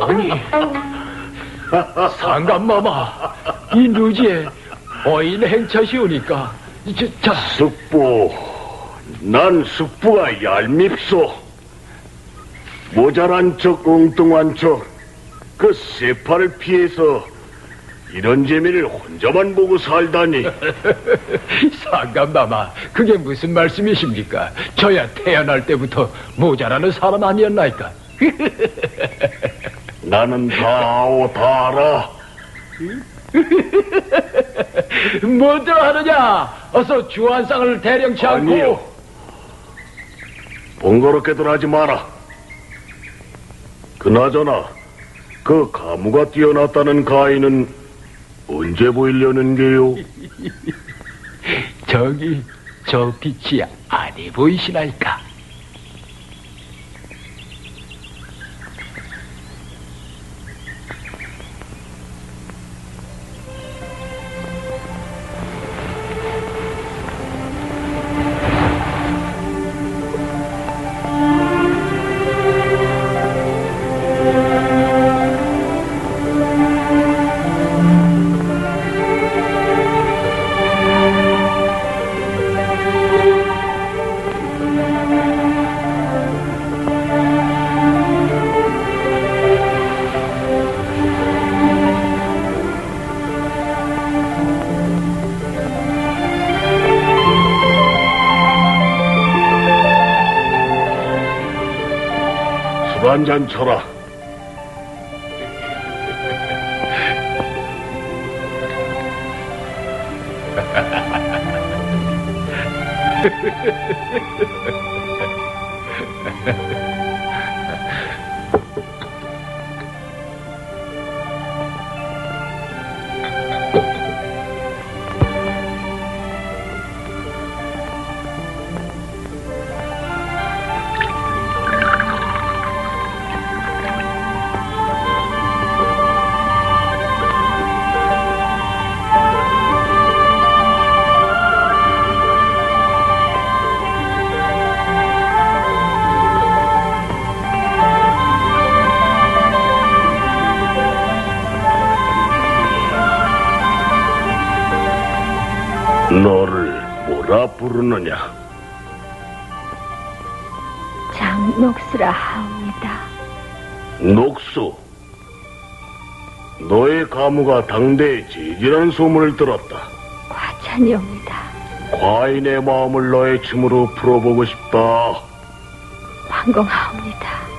아니, 상감마마, 이 누지에 어인 행차시오니까, 저, 자, 숙부, 난 숙부가 얄밉소. 모자란 척 엉뚱한 척, 그 세파를 피해서 이런 재미를 혼자만 보고 살다니. 상감마마, 그게 무슨 말씀이십니까? 저야 태어날 때부터 모자라는 사람 아니었나이까? 나는 다 아오 다 알아. 뭐더 하느냐? 어서 주한상을 대령치 않고. 아니요. 번거롭게들 하지 마라. 그나저나 그 가무가 뛰어났다는 가인은 언제 보이려는 게요? 저기, 저 빛이 아니 보이시나이까? 한잔 쳐라. 너를 뭐라 부르느냐? 장녹수라 하옵니다. 녹수. 너의 가무가 당대에 제지라는 소문을 들었다. 과찬이옵니다. 과인의 마음을 너의 춤으로 풀어보고 싶다. 황공하옵니다.